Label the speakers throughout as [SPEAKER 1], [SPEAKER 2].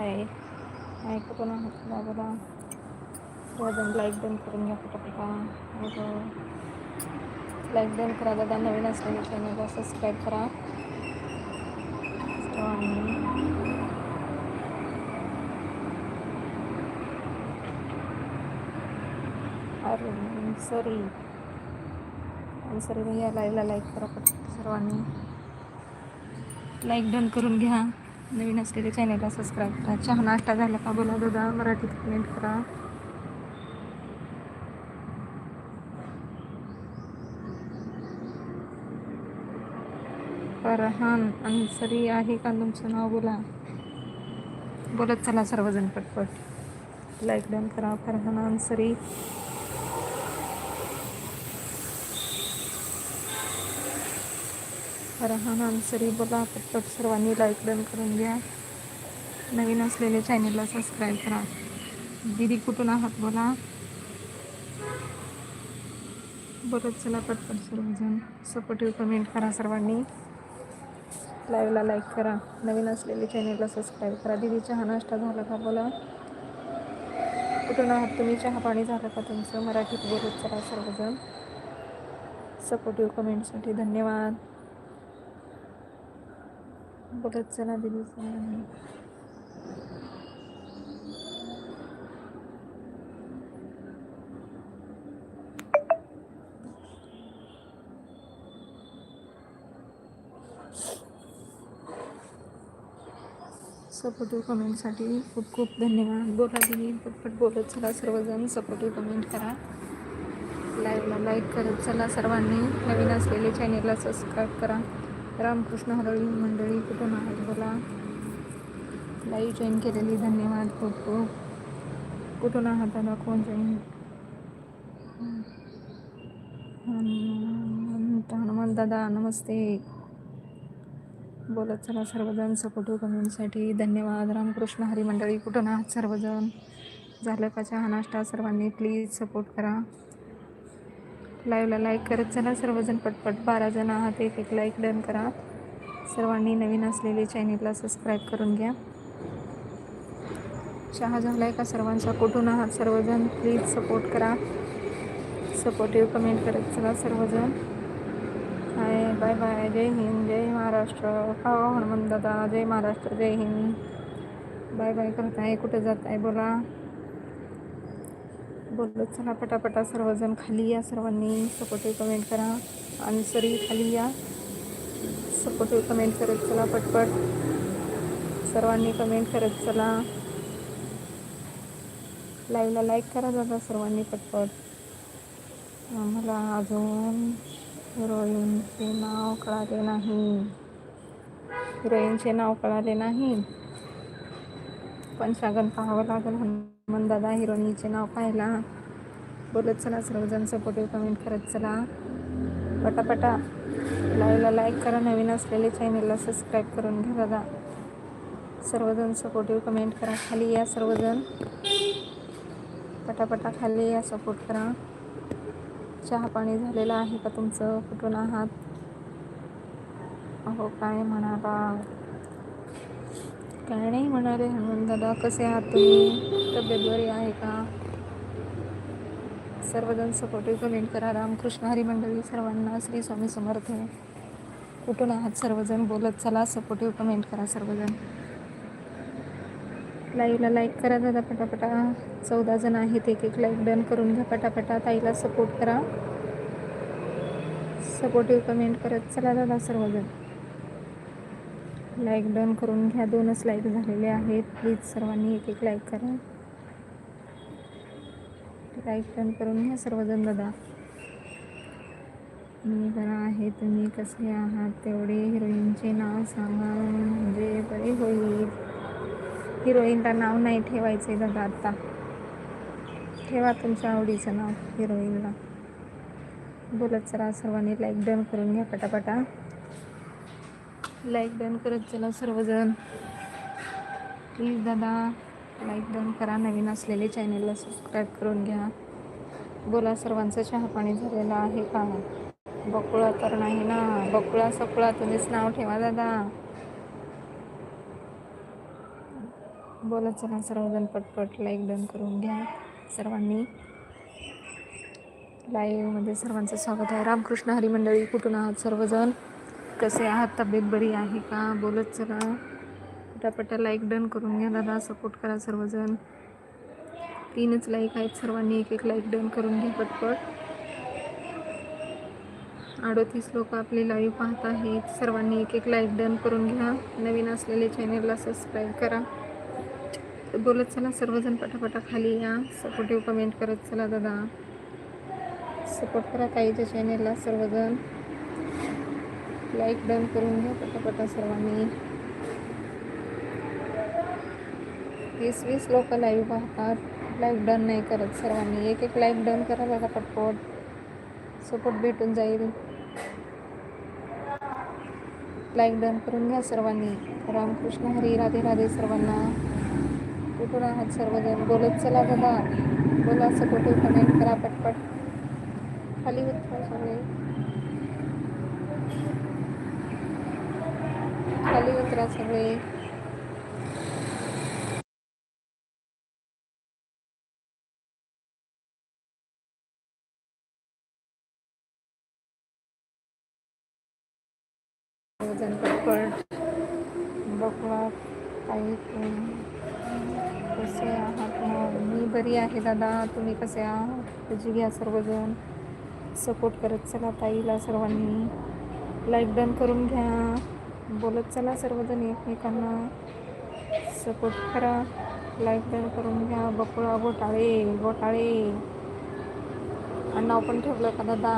[SPEAKER 1] आहे. ऐकतो ना बघा बघा. सर्वजण लाईक डन करून घ्या पटापटा. लाईक डन करा दादा. नवीन असलेले चॅनलला सबस्क्राईब करा. सर्वांनी अरे सॉरी सॉरी भैया लाईव्हला लाईक करा पटकन सर्वांनी. लाईक डन करून घ्या. नवीन असलेल्या चॅनलला सबस्क्राईब करा. चहा नाश्ता झाला का बोला दादा? मराठीत कमेंट करा. फरहान अन्सरी आहे का? तुमचं नाव बोला. बोलत चला सर्वजण पटपट. लाईक डन करा फरहान अन्सरी. फरहान अन्सरी बोला पटपट सर्वांनी लाईक डन करून घ्या. नवीन असलेले चॅनलला सबस्क्राईब करा. दिदी कुठून आहात बोला. बोलत चला पटपट सर्वजण. सपोर्टिव्ह कमेंट करा सर्वांनी. लाईव्हला लाईक करा. नवीन असलेले चॅनलला सबस्क्राईब करा. दिदी चहा नाश्ता झाला का बोला. कुठून आहात तुम्ही? चहा पाणी झालं का तुमचं? मराठीत बोलत चला सर्वजण. सपोर्टिव्ह कमेंटसाठी धन्यवाद. बघत चला दिली सपोर्टिव्ह कमेंटसाठी खूप खूप धन्यवाद. बोला दिली पटपट बोलत चला सर्वजण. सपोर्टिव्ह कमेंट करा. लाईव्हला लाईक करत चला सर्वांनी. नवीन असलेले चॅनेलला सबस्क्राईब करा. रामकृष्ण हरळी मंडळी कुठून आहात बोला? लाईव्ह जॉईन केलेली धन्यवाद खूप खूप. कुठून आहात दादा कोण जॉईन हनुमान दादा नमस्ते. बोलत चला सर्वजण सपोर्टिव्ह कमेंटसाठी धन्यवाद रामकृष्ण हरी मंडळी कुठून आहात सर्वजण? झालं का चहा नाश्ता? सर्वांनी प्लीज सपोर्ट करा. लाईव्हला लाईक करत चला. सर्वजण पटपट बारा जण आहात. एक एक लाईक डन करा. सर्वांनी नवीन असलेले चॅनेलला सबस्क्राईब करून घ्या. चहा झाला आहे का सर्वांचा? कुठून आहात? सर्वजण प्लीज सपोर्ट करा. सपोर्टिव्ह कमेंट करत चला सर्वजण. हाय बाय बाय जय हिंद जय महाराष्ट्र. हा हनुमान दादा. जय महाराष्ट्र जय हिंद. बाय बाय करत आहे कुठं जात आहे बोला. बोलत चला पटापटा सर्वजण खाली या. सर्वांनी सपोर्टिव्ह कमेंट करा आणि सरी खाली या. सपोर्टिव्ह कमेंट करत चला पटपट. सर्वांनी कमेंट करत चला. लाईव्हला लाईक करा दादा सर्वांनी पटपट. आम्हाला अजून हिरोईनचे नाव कळाले नाही. हिरोईनचे नाव कळाले नाही. पण शागन पाहावं लागेल. हनुमान दादा हिरोनीचे नाव पाहायला. बोलत चला सर्वजण सपोर्टिव्ह कमेंट करत चला. पटापटा. लाईव्हला लाईक करा. नवीन असलेले चॅनलला सबस्क्राईब करून घ्या दादा. सर्वजण सपोर्टिव्ह कमेंट करा. खाली या सर्वजण. पटापटा खाली या सपोर्ट करा. चहा पाणी झालेलं आहे का तुमचं? कुठून आहात? अहो काय म्हणाला काय नाही म्हणाले हनुमान दादा कसे आहात तुम्ही? तब्येत बरी आहे का? सर्वजण सपोर्टिव्ह कमेंट करा. रामकृष्ण हरी मंडळी सर्वांना श्री स्वामी समर्थ. कुठून आहात सर्वजण? बोलत चला. सपोर्टिव्ह कमेंट करा सर्वजण. लाईव्हला लाईक करा दादा पटापटा. चौदा जण आहेत. एक एक लाईक डन करून घ्या पटापटा. ताईला सपोर्ट करा. सपोर्टिव्ह कमेंट करत चला दादा सर्वजण. लाईक डन करून घ्या. दोनच लाईक झालेले आहेत. प्लीज सर्वांनी एक एक लाईक करा. लाईक डन करून घ्या सर्वजण दादा. मी बरा आहे. तुम्ही कसे आहात? तेवढे हिरोईनचे नाव सांगा. म्हणजे बरे होईल. हिरोईनला नाव नाही ठेवायचं आहे दादा आत्ता ठेवा तुमच्या आवडीचं नाव हिरोईनला बोलत चला. सर्वांनी लाईक डन करून घ्या पटापटा. लाईक डन करत चला सर्वजण. प्लीज दादा लाईक डन करा. नवीन असलेले चॅनलला सबस्क्राईब करून घ्या. बोला सर्वांचं चहा पाणी झालेलं आहे का? बकुळा तर नाही ना? बकुळा सकुळा तुम्हीच नाव ठेवा दादा. बोला चला सर्वजण पटपट लाईक डन करून घ्या. सर्वांनी लाईव्हमध्ये सर्वांचं स्वागत आहे. रामकृष्ण हरी मंडळी कुठून आहात सर्वजण? कसे आहात? तब्येत बरी आहे का? बोलत चला. पटापटा लाईक डन करून घ्या दादा. सपोर्ट करा सर्वजण. तीनच लाईक आहेत सर्वांनी. एक एक लाईक डन करून घ्या पटपट. अडोतीस लोक आपली लाईव्ह पाहत आहेत. सर्वांनी एक एक लाईक डन करून घ्या. नवीन असलेले चॅनेलला सबस्क्राईब करा. बोलत चला. सर्वजण पटापटा खाली या. सपोर्टिव्ह कमेंट करत चला दादा. सपोर्ट करा ताईच्या चॅनेलला सर्वजण. लाईक डन करून घ्या पटापटा सर्वांनी. वीस वीस लोक लाईव्ह पाहतात. लाईक डन नाही करत सर्वांनी. एक एक लाईक डन करा बघा पटपट. सपोर्ट भेटून जाईल. लाईक डन करून घ्या सर्वांनी. रामकृष्ण हरी राधे राधे सर्वांना. कुठून आहात सर्वजण? बोलत चला बघा. बोला सपोर्टिव्ह कमेंट करा पटपट. खाली उतरा सगळे खाली उतरा सगळे. सर्वजण पटपट काही कसे आहात मी बरी आहे दादा. तुम्ही कसे आहात? तुझी घ्या सर्वजण. सपोर्ट करत चला ताईला सर्वांनी. लाईक डन करून घ्या. बोलत चला सर्वजण. एकमेकांना सपोर्ट करा. लाईक डन करून घ्या. बकुळा घोटाळे घोटाळे. नाव पण ठेवलं का दादा?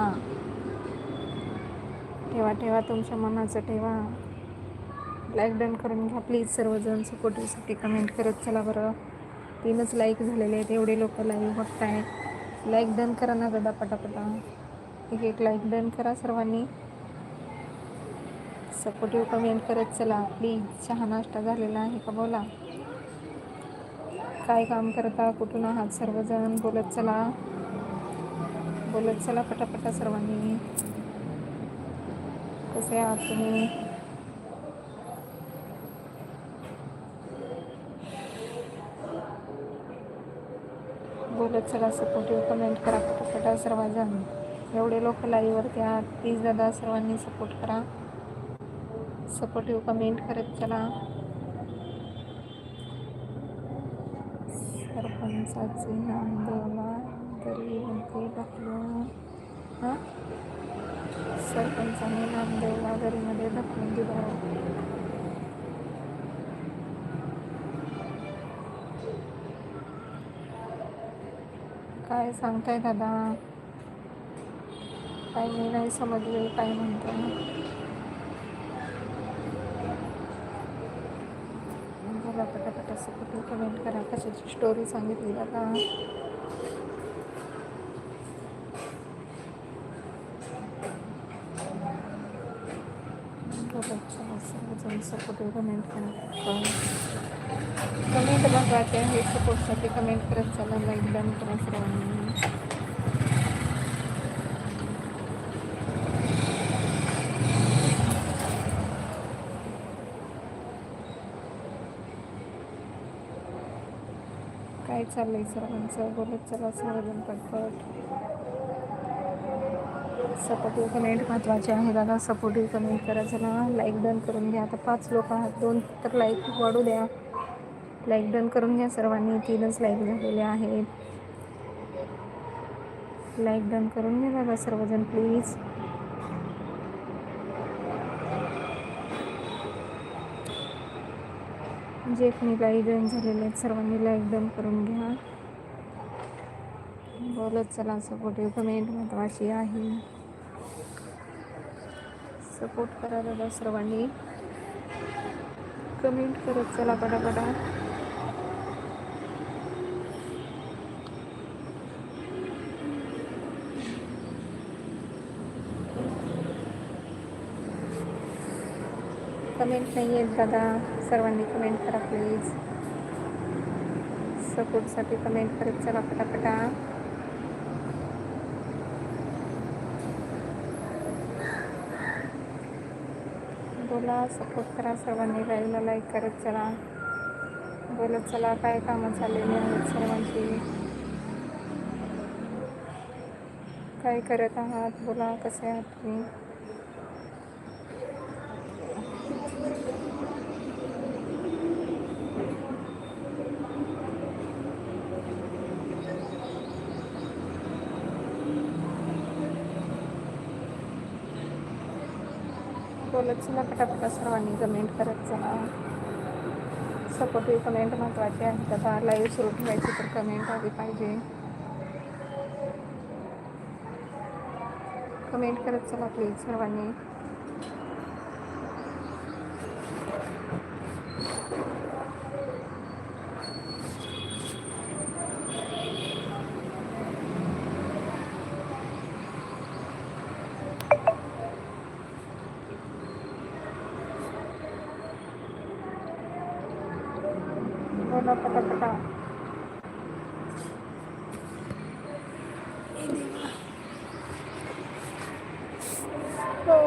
[SPEAKER 1] ठेवा ठेवा. तुमच्या मनाचं ठेवा. लाईक डन करून घ्या. प्लीज सर्वजण सपोर्टिव्हसाठी कमेंट करत चला बरं. तीनच लाईक झालेले आहेत. एवढे लोक लाईक बघताय लाईक डन करा ना गदा पटापटा. एक एक लाईक डन करा सर्वांनी. सपोर्टिव्ह कमेंट करत चला. प्लीज चहा नाश्ता झालेला आहे का बोला? काय काम करता? कुठून आहात? सर्वजण बोलत चला. बोलत चला पटापटा सर्वांनी. कसे आहात तुम्ही? बोलत चला सपोर्टिव्ह कमेंट करा पटापटा सर्वजण. एवढे लोक लाईव्हवरती आहात. प्लीज दादा सर्वांनी सपोर्ट करा. सपोर्टिव्ह कमेंट करत चला. सरपंचाचे नामदेवला तरी मध्ये टाकलं हां? सरपंचाने नामदेवला दरीमध्ये ढकलून दिला काय सांगताय दादा? काय मी नाही समजले काय म्हणतो बोला पटापटा कुठे कमेंट करा. कशाची स्टोरी सांगितली का बोलत सपोर्टिव्ह कमेंट करा. कमेंट महत्त्वाचे आहे सपोर्टसाठी कमेंट करत चला. लाईक डन करा सर्वांनी काय चाललंय सर्वांचं. बोलत चला सर्वजण पटपट सपोर्टिव्ह कमेंट महत्त्वाचे आहे दादा. सपोर्टिव्ह कमेंट करा चला लाईक डन करून घ्या. आता पाच लोक आहात. दोन तर लाईक वाढू द्या. लाईक डन करून घ्या सर्वांनी. तीनच लाईक झालेले आहेत. लाईक डन करून घ्या दादा सर्वजण प्लीज जे कोणी लाईक जॉईन झालेले आहेत. सर्वांनी लाईक डन करून घ्या. बोलत चला. सपोर्टिव्ह कमेंट महत्त्वाची आहे. सपोर्ट करा दादा सर्वांनी. कमेंट करत चला पटापटा. कमेंट नाही आहेत दादा. सर्वांनी कमेंट करा प्लीज सपोर्टसाठी कमेंट करत चला पटापटा. बोला सपोर्ट करा सर्वांनी लाईव्हला लाईक करत चला. बोलत चला काय कामं चाललेली आहेत सर्वांची? काय करत आहात? बोला कसे आहात तुम्ही? बोलत चला पटापटा सर्वांनी कमेंट करत चला. सपोर्टिव्ह कमेंट महत्त्वाचे आहेत. आता लाईव्ह सुरू ठेवायची तर कमेंट आली पाहिजे. कमेंट करत चला प्लीज सर्वांनी. बोला पटापटा. हो.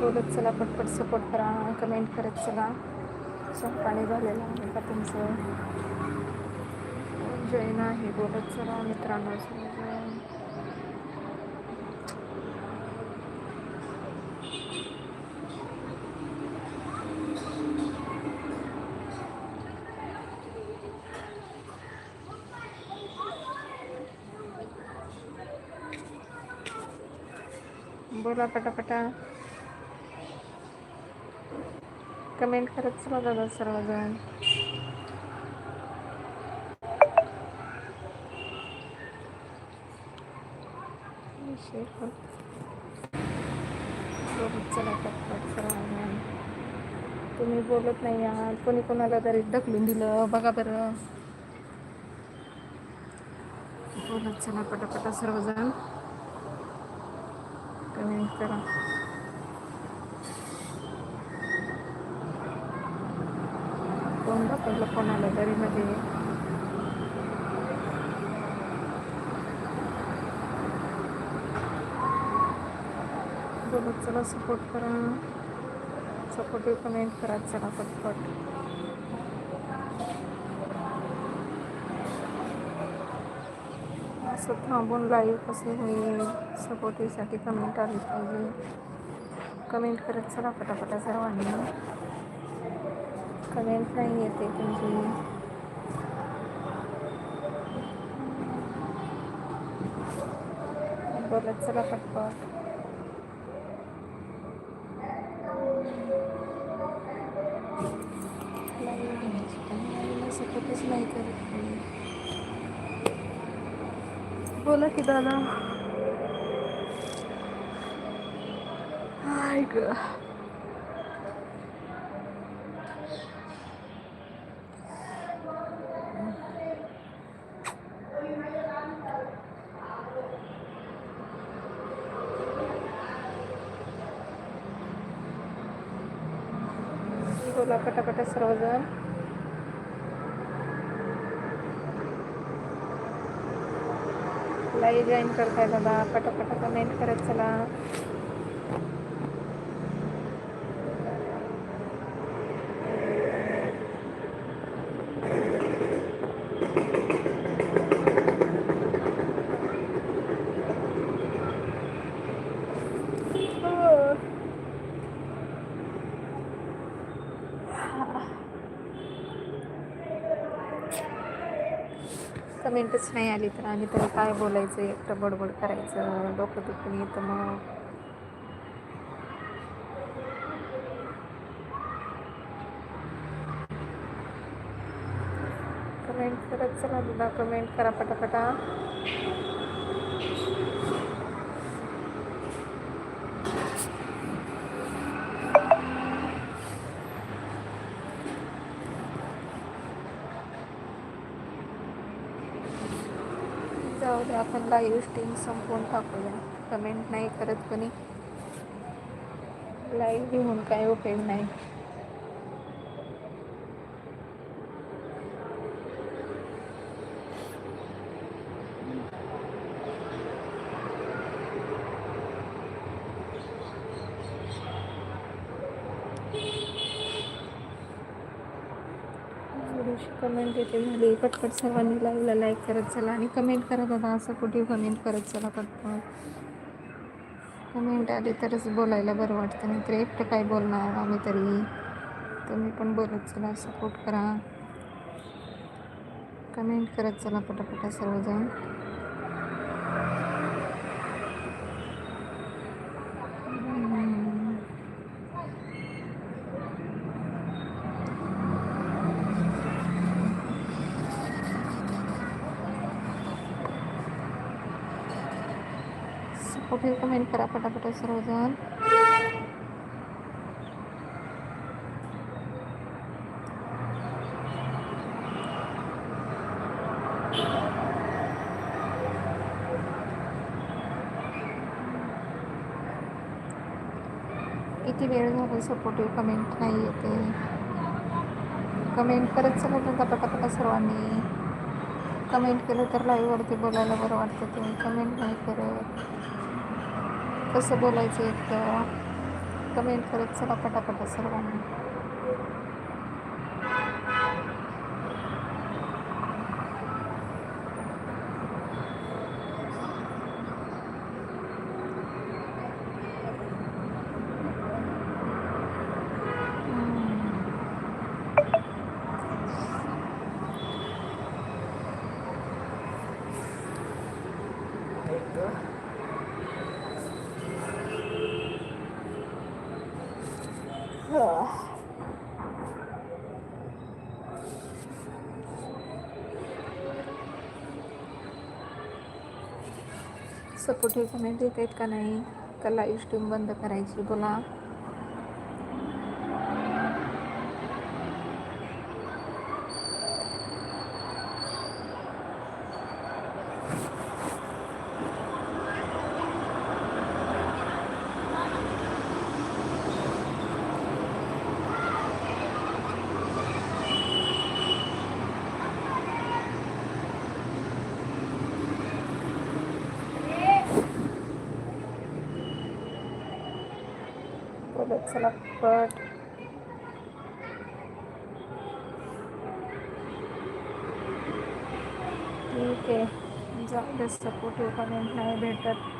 [SPEAKER 1] बोलत चला पटपट सपोर्ट करा कमेंट करत चला. पाणी झालेलं आहे का तुमचं? जैन आहे बोलत चला मित्रांनो. बोला पटापटा. कमेंट करत चला दादा सर्वजण. चला पटपट सर्वजण. तुम्ही बोलत नाही आहात. कोणी कोणाला तरी ढकलून दिलं. बघा बरं. बोलत चला पटापटा सर्वजण. कमेंट करा कोण दाखवलं कोणाला तरी मध्ये बोलत चला सपोर्ट करा सपोर्टिव्ह कमेंट करा चला पटपट असं थांबून लाईव्ह कसे होईल सपोर्टीसाठी कमेंट आली पाहिजे. कमेंट करत चला पटापटा सर्वांनी. कमेंट नाही येते तुमची बोलत चला पटपट सपोर्टच नाही करत कोणी. बोला की दादा हाय ग बोला पटापटा सर्वजण लाईव्ह जॉईन करताय दादा पटापटा कमेंट करत चला. कमेंटच नाही आली तर आम्ही तरी काय बोलायचं? एकटं बडबड करायचं डोकं दुखून येतं मग. कमेंट करत चला दादा. कमेंट करा पटापटा जाऊ दे आपण लाईव्ह स्ट्रीम संपवून टाकूया. कमेंट नाही करत कोणी. लाईव्ह घेऊन काही उपयोग नाही. कमेंट येते. झाली पटपट सर्वांनी लाईव्हला लाईक करत चला. आणि कमेंट करा बाबा. असं कुठे कमेंट करत चला पटपट. कमेंट आली तरच बोलायला बरं वाटतं. मी तर एकटं काय बोलणार आम्ही तरी. तुम्ही पण बोलत चला. सपोर्ट करा. कमेंट करत चला पटापटा सर्वजण. कुठे कमेंट करा पटापट सर्वजण किती वेळ झाला सपोर्टिव्ह कमेंट नाही येते कमेंट करत चला दादा पटापटा सर्वांनी कमेंट केलं तर लाईव्हवरती बोलायला बरं वाटतं तुम्ही कमेंट नाही करत कसं बोलायचं एकदा कमेंट करत चला पटापटा सर्वांनी. सपोर्टिव्ह कमेंट देत आहेत का नाही? का लाईव्ह स्ट्रीम बंद करायची बोला. चला पट. ठीक आहे. जाऊ दे सपोर्टिव्ह कमेंट नाही भेटत.